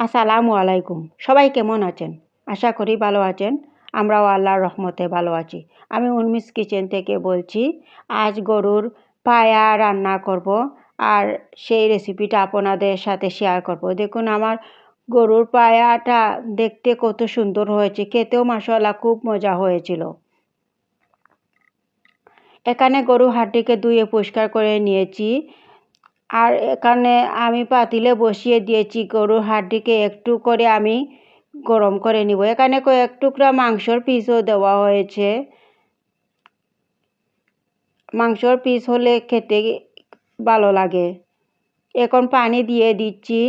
আসসালামু আলাইকুম। সবাই কেমন আছেন? আশা করি ভালো আছেন। আমরাও আল্লাহর রহমতে ভালো আছি। আমি উর্মিস কিচেন থেকে বলছি, আজ গরুর পায়া রান্না করব আর সেই রেসিপিটা আপনাদের সাথে শেয়ার করব। দেখুন, আমার গরুর পায়াটা দেখতে কত সুন্দর হয়েছে। খেতেও মাসাল্লাহ খুব মজা হয়েছিল। এখানে গরু হাড্ডিকে ধুয়ে পরিষ্কার করে নিয়েছি। আর এখানে আমি পাতিলে বসিয়ে দিয়েছি, গরুর হাড্ডিকে একটু করে আমি গরম করে নিব। এখানে কয়েক টুকরা মাংসর পিসও দেওয়া হয়েছে। মাংসর পিস হলে খেতে ভালো লাগে। এখন পানি দিয়ে দিচ্ছি।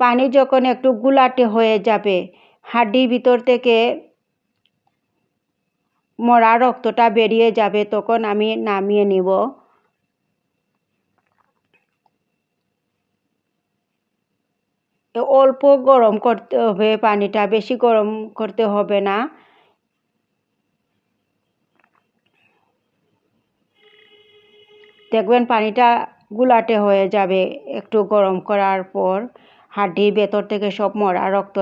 পানি যখন একটু গুলাটে হয়ে যাবে হাড্ডির ভিতর থেকে মরা রক্তটা বেরিয়ে যাবে, তখন আমি নামিয়ে নিব। অল্প গরম করতে হবে, পানিটা বেশি গরম করতে হবে না। দেখবেন পানিটা গুলাটে হয়ে যাবে একটু গরম করার পর। হাড্ডির ভেতর থেকে সব মরা রক্ত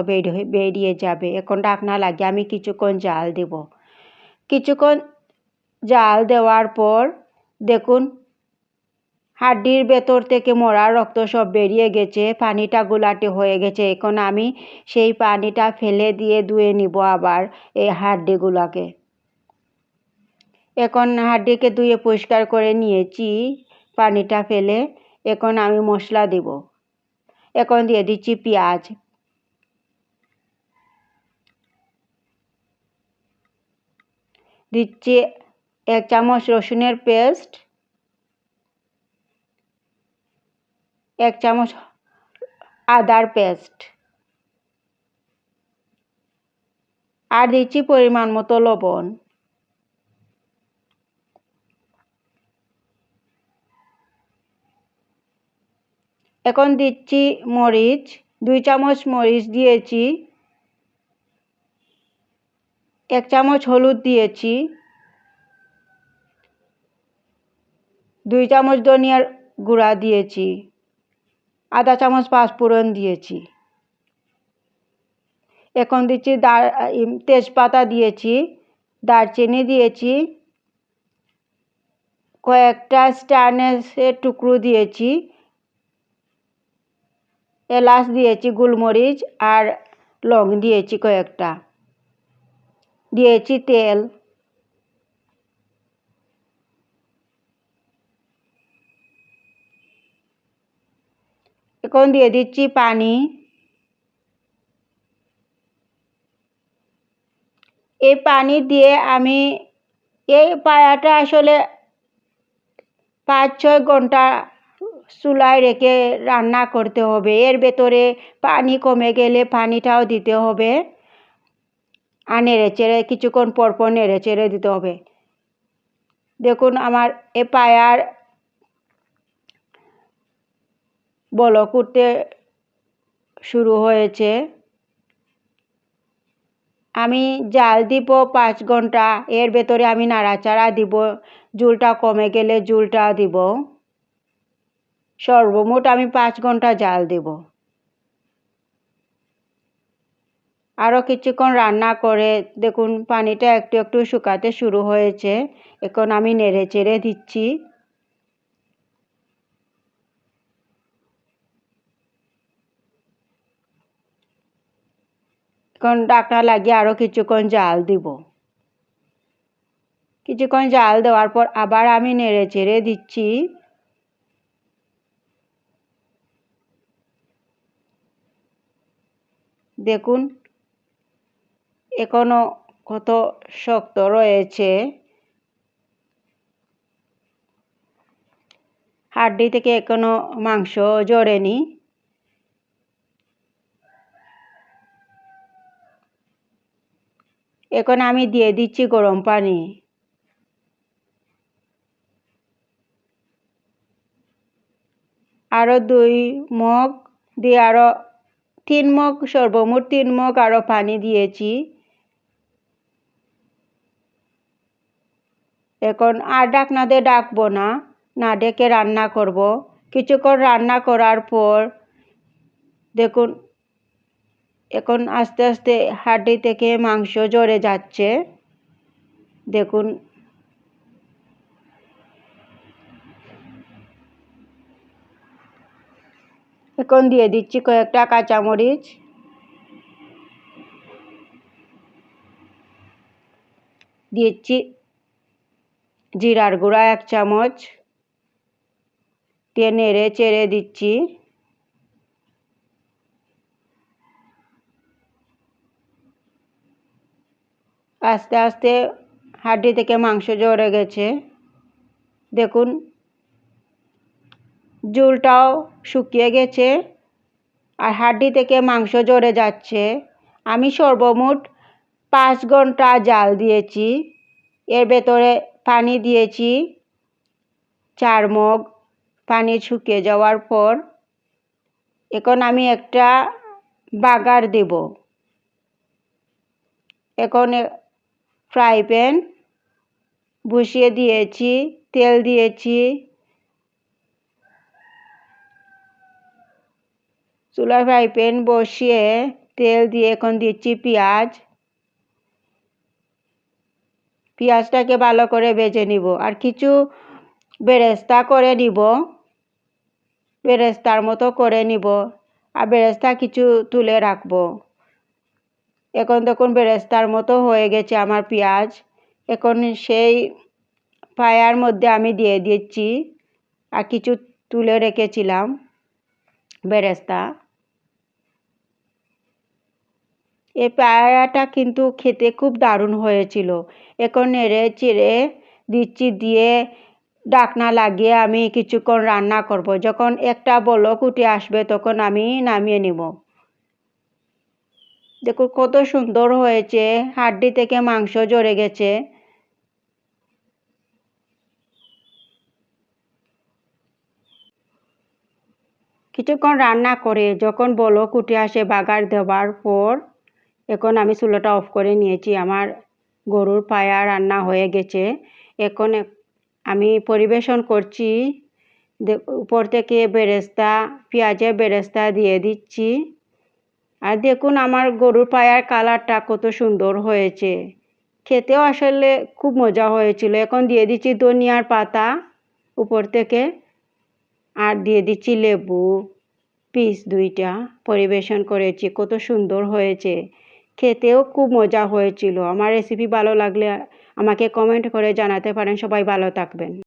বেরিয়ে যাবে। এখন ডাকনা লাগে আমি কিছুক্ষণ জাল দেব। কিছুক্ষণ জাল দেওয়ার পর দেখুন হাড্ডির ভেতর থেকে মরা রক্ত সব বেরিয়ে গেছে, পানিটা গোলাটে হয়ে গেছে। এখন আমি সেই পানিটা ফেলে দিয়ে ধুয়ে নিব আবার এই হাড্ডিগুলোকে। এখন হাড্ডিকে ধুয়ে পরিষ্কার করে নিয়েছি, পানিটা ফেলে এখন আমি মশলা দিব। এখন দিয়ে দিচ্ছি পেঁয়াজ। দিচ্ছি এক চামচ রসুনের পেস্ট। এক চামচ আদার পেস্ট। আর দিচ্ছি পরিমাণ মতো লবণ। এখন দিচ্ছি মরিচ। দুই চামচ মরিচ দিয়েছি। এক চামচ হলুদ দিয়েছি। দুই চামচ ধনিয়ার গুঁড়া দিয়েছি। আধা চামচ পাঁচফোড়ন দিয়েছি। এখন দিচ্ছি তেজপাতা দিয়েছি, দারচিনি দিয়েছি, কয়েকটা স্টারনেসের টুকরো দিয়েছি, এলাচ দিয়েছি, গোলমরিচ আর লং দিয়েছি কয়েকটা। দিয়েছি তেল। এখন দিয়ে দিচ্ছি পানি এই পানি দিয়ে আমি এই পায়াটা আসলে পাঁচ ছয় ঘণ্টা চুলায় রেখে রান্না করতে হবে এর ভেতরে পানি কমে গেলে পানিটাও দিতে হবে আর নেড়ে চেড়ে কিছুক্ষণ পরপর নেড়ে চেড়ে দিতে হবে দেখুন আমার এ পায়ার বলক উঠতে শুরু হয়েছে। আমি জাল দিব পাঁচ ঘণ্টা, এর ভেতরে আমি নাড়াচাড়া দিব, জুলটা কমে গেলে জুলটা দিব। সর্বমোট আমি পাঁচ ঘণ্টা জাল দেব। আরও কিছুক্ষণ রান্না করে দেখুন, পানিটা একটু একটু শুকাতে শুরু হয়েছে। এখন আমি নেড়ে চেড়ে দিচ্ছি। এখন ডাকনা লাগিয়ে আরও কিছুক্ষণ জাল দিব। কিছুক্ষণ জাল দেওয়ার পর আবার আমি নেড়ে চেড়ে দিচ্ছি। দেখুন এখনও কত শক্ত রয়েছে। হাড্ডি থেকে এখনও মাংস জড়েনি এখন আমি দিয়ে দিচ্ছি গরম পানি। আরও দুই মগ দিয়ে আরও তিন মগ, সর্বমোট তিন মগ আরও পানি দিয়েছি। এখন আর ডাকনা দিয়ে ডাকবো না না ডেকে রান্না করব। কিছুক্ষণ রান্না করার পর দেখুন এখন আস্তে আস্তে হাড্ডি থেকে মাংস ঝরে যাচ্ছে। দেখুন। এখন দিয়ে দিচ্ছি কয়েকটা কাঁচামরিচ। দিচ্ছি জিরার গুঁড়া এক চামচ। দিয়ে নেড়ে চেড়ে দিচ্ছি। আস্তে আস্তে হাড্ডি থেকে মাংস ঝরে গেছে। দেখুন, জুলটাও শুকিয়ে গেছে আর হাড্ডি থেকে মাংস ঝরে যাচ্ছে। আমি সর্বমোট পাঁচ ঘণ্টা জাল দিয়েছি। এর ভেতরে পানি দিয়েছি, চার মগ পানি শুকিয়ে যাওয়ার পর এখন আমি একটা বাগার দেব। এখন ফ্রাই প্যান বসিয়ে দিয়েছি, তেল দিয়েছি। চুলার ফ্রাই প্যান বসিয়ে তেল দিয়ে এখন দিচ্ছি পেঁয়াজ। পেঁয়াজটাকে ভালো করে ভেজে নিব। আর কিছু বেরেস্তা করে নিব। বেরেস্তার মতো করে নিব। আর বেরেস্তা কিছু তুলে রাখব। এখন দেখুন বেরেস্তার মতো হয়ে গেছে আমার পেঁয়াজ। এখন সেই পায়ার মধ্যে আমি দিয়ে দিচ্ছি আর কিছু তুলে রেখেছিলাম বেরেস্তা। এই পায়াটা কিন্তু খেতে খুব দারুণ হয়েছিল। এখন নেড়ে চেড়ে দিচ্ছি দিয়ে ডাকনা লাগিয়ে আমি কিছুক্ষণ রান্না করব। যখন একটা বলক উঠে আসবে তখন আমি নামিয়ে নিব। দেখুন কত সুন্দর হয়েছে। হাড্ডি থেকে মাংস জড়ে গেছে। কিছুক্ষণ রান্না করে যখন বলো উঠে আসে বাগার দেওয়ার পর, এখন আমি চুলোটা অফ করে নিয়েছি। আমার গরুর পায়া রান্না হয়ে গেছে। এখন আমি পরিবেশন করছি। উপর থেকে বেরেস্তা, পেঁয়াজের বেরেস্তা দিয়ে দিচ্ছি। আর দেখুন আমার গরুর পায়ার কালারটা কত সুন্দর হয়েছে। খেতেও আসলে খুব মজা হয়েছিল। এখন দিয়ে দিচ্ছি ধনিয়ার পাতা উপর থেকে আর দিয়ে দিচ্ছি লেবু। পিস দুইটা পরিবেশন করেছি, কত সুন্দর হয়েছে। খেতেও খুব মজা হয়েছিল। আমার রেসিপি ভালো লাগলে আমাকে কমেন্ট করে জানাতে পারেন। সবাই ভালো থাকবেন।